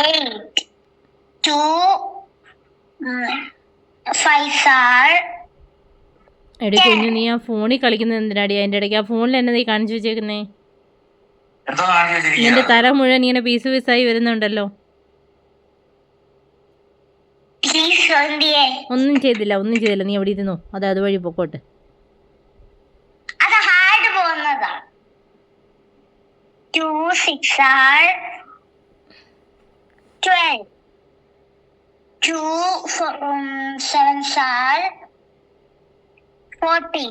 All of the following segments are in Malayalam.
eight. Two, എടി കുഞ്ഞു നീ ആ ഫോണിൽ കളിക്കുന്നത് എന്തിനാടി? അതിന്റെ ഇടയ്ക്ക് ആ ഫോണിൽ എന്നെ നീ കാണിച്ചു വെച്ചേക്കുന്നേ. നിന്റെ തല മുഴുവൻ ഇങ്ങനെ പീസ് പീസായി വരുന്നുണ്ടല്ലോ. ഒന്നും ചെയ്തില്ല ഒന്നും ചെയ്തില്ല. നീ എവിടെ ഇരുന്നു. അത് അതുവഴി പൊക്കോട്ടെ. അത് ഹാർഡ് പോകുന്നതാ. Two Two for um, seven sal. Forty.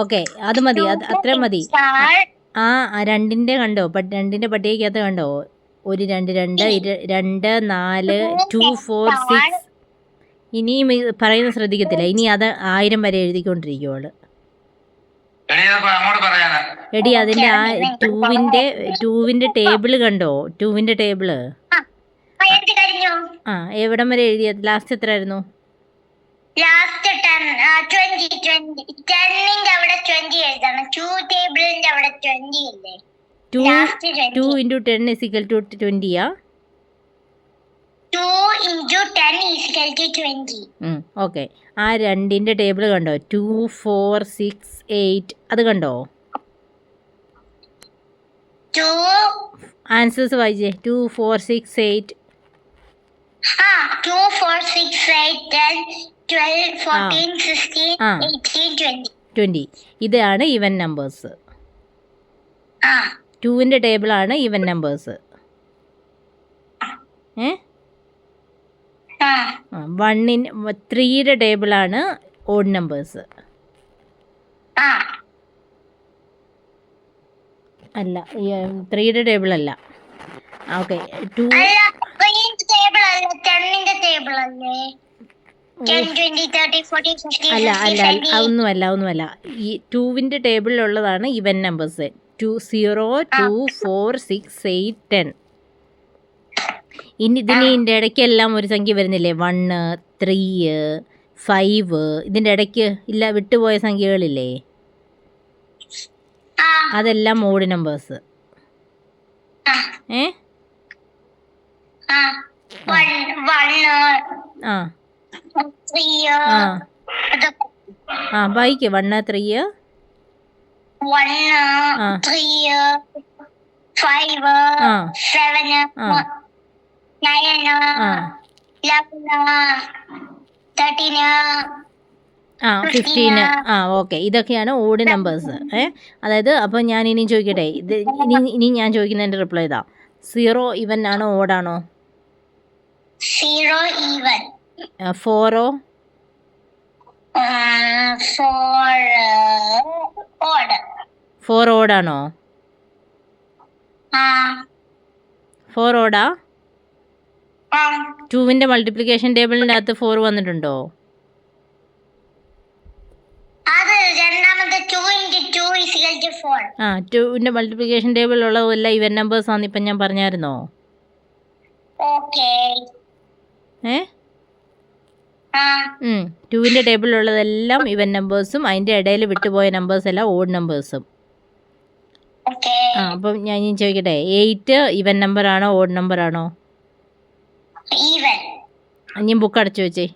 Okay അത് മതി അത് അത്ര മതി. ആ ആ രണ്ടിന്റെ കണ്ടോ? രണ്ടിന്റെ പട്ടികയ്ക്കകത്ത് കണ്ടോ? ഒരു രണ്ട് രണ്ട് രണ്ട് നാല് ടു ഫോർ സിക്സ് ഇനിയും പറയുന്നത് ശ്രദ്ധിക്കത്തില്ല. ഇനി അത് ആയിരം വരെ എഴുതിക്കൊണ്ടിരിക്കുവോൾ എടി അതിന്റെ ആ ടൂവിന്റെ ടൂവിന്റെ ടേബിൾ കണ്ടോ? ടൂവിന്റെ ടേബിൾ. ആ എവിടം വരെ എഴുതിയത്? ലാസ്റ്റ് എത്രയായിരുന്നു? Two into ten is equal okay. ആ രണ്ടിന്റെ ടേബിൾ കണ്ടോ? ടു ഫോർ സിക്സ് എയ്റ്റ് അത് കണ്ടോ? ആൻസേഴ്സ് വായിച്ചേ. Two four six eight twenty twenty ഇതാണ് ഇവൻ നമ്പേഴ്സ് ആ. ടേബിൾ ആണ് ഇവൻ നമ്പേഴ്സ് ഏ? വണ്ണിൻ ത്രീയുടെ ആണ് ഓഡ് നമ്പേഴ്സ് ആ ത്രീ ഡി ടേബിൾ അല്ല. ഓക്കെ ടു അല്ല അല്ല അല്ലേ? അല്ല അല്ല അല്ല, അതൊന്നുമല്ല ഒന്നുമല്ല ഈ ടുവിന്റെ ടേബിളിലുള്ളതാണ് even numbers two zero two four six eight ten ഇനി ഇതിന് ഇതിന്റെ ഇടയ്ക്കെല്ലാം ഒരു സംഖ്യ വരുന്നില്ലേ? വണ്ണ് ത്രീ ഫൈവ് ഇതിന്റെ ഇടയ്ക്ക് ഇല്ല വിട്ടുപോയ സംഖ്യകളില്ലേ? അതെല്ലാം മോഡ് നമ്പേഴ്സ്. ഏ? ആ. വൺ ആ. ബൈക്ക്. One three. ആ. ആ. ഫിഫ്റ്റീന് ആ ഓക്കെ ഇതൊക്കെയാണ് ഓഡ് നമ്പേഴ്സ് ഏ അതായത് അപ്പോൾ ഞാൻ ഇനി ചോദിക്കട്ടെ ഇത് ഇനി ഇനി ഞാൻ ചോദിക്കുന്നതിന്റെ റിപ്ലൈ ഇതാ. സീറോ ഇവൻ ആണോ ഓടാണോ? സീറോ ഈവൻ ഫോറോ ഫോർ ഓടാണോ? ഫോർ ഓടാ? ആ. ടുവിന്റെ മൾട്ടിപ്ലിക്കേഷൻ ടേബിളിന്റെ അകത്ത് ഫോർ വന്നിട്ടുണ്ടോ അത് രണ്ടാമത്തെ two into two is equal to four ആ ടുവിന്റെ മൾട്ടിപ്ലിക്കേഷൻ ടേബിളിലുള്ളതെല്ലാം ഇവൻ നമ്പേഴ്സ് ആണ് ഇപ്പം ഞാൻ പറഞ്ഞായിരുന്നോ? ഏ? ടുവിന്റെ ടേബിളിലുള്ളതെല്ലാം ഇവൻ നമ്പേഴ്സും അതിന്റെ ഇടയിൽ വിട്ടുപോയ നമ്പേഴ്സ് എല്ലാം ഓഡ് നമ്പേഴ്സും ആ അപ്പം ഞാൻ ഇനി ചോദിക്കട്ടെ എയ്റ്റ് ഇവൻ നമ്പർ ആണോ ഓഡ് നമ്പർ ആണോ? ഞാൻ ബുക്ക് അടച്ചു വെച്ചേ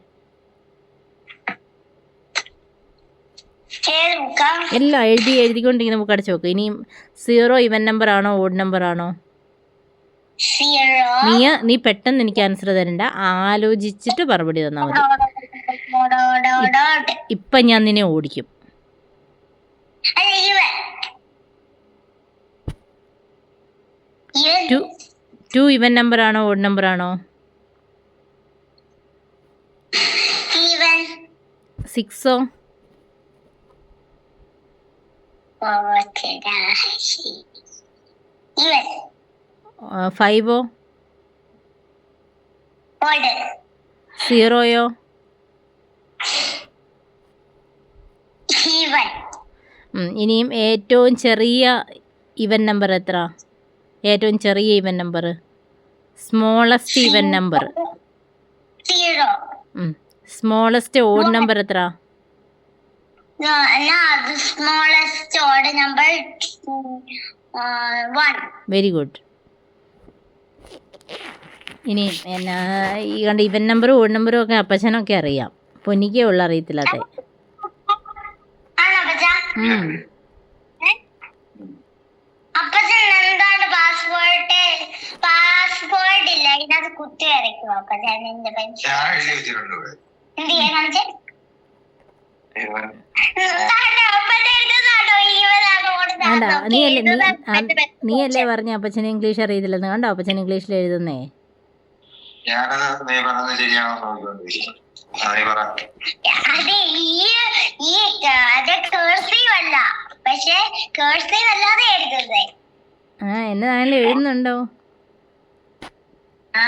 ഏത് ബുക്കാ എല്ലാം എഴുതി എഴുതിക്കൊണ്ടിങ്ങനെ നമുക്ക് അടച്ചു നോക്കാം ഇനിയും സീറോ ഇവൻ നമ്പർ ആണോ ഓഡ് നമ്പർ ആണോ? നീ നീ പെട്ടെന്ന് എനിക്ക് ആൻസർ തരണ്ട. ആലോചിച്ചിട്ട് മറുപടി തന്നാൽ മതി. ഇപ്പം ഞാൻ നിന്നെ ഓടിക്കും. ടു ടു ഇവൻ നമ്പർ ആണോ ഓഡ് നമ്പർ ആണോ? സിക്സോ ഫൈവോ സീറോയോ ഇനിയും ഏറ്റവും ചെറിയ ഇവൻ നമ്പർ എത്ര ഏറ്റവും ചെറിയ even number smallest even number zero smallest odd number എത്ര One. വെരി ഗുഡ് ഇനി എന്നാ ഈ കണ്ട ഇവൻ നമ്പറും ഓഡ് നമ്പറും ഒക്കെ അപ്പച്ചനൊക്കെ അറിയാം. പൊന്നിക്കേ ഉള്ള അറിയത്തില്ലാതെ പാസ്പോർട്ട് ഇല്ല. ഇതിനകത്ത് കുത്തി വരയ്ക്കും അപ്പച്ചൻ? എന്റെ പെൻഷൻ വേണ്ട നീ അല്ലേ നീ പറഞ്ഞ അപ്പച്ചന് ഇംഗ്ലീഷ് അറിയത്തില്ലെന്ന്? കണ്ടോ അപ്പച്ചൻ ഇംഗ്ലീഷിൽ എഴുതുന്നേ? ഞാനത് നീ പറഞ്ഞത് ശരിയാണോ നോക്കിക്കൊണ്ടിരിക്കും ആ, എന്നതായാലും എഴുതുന്നുണ്ടോ? ആ.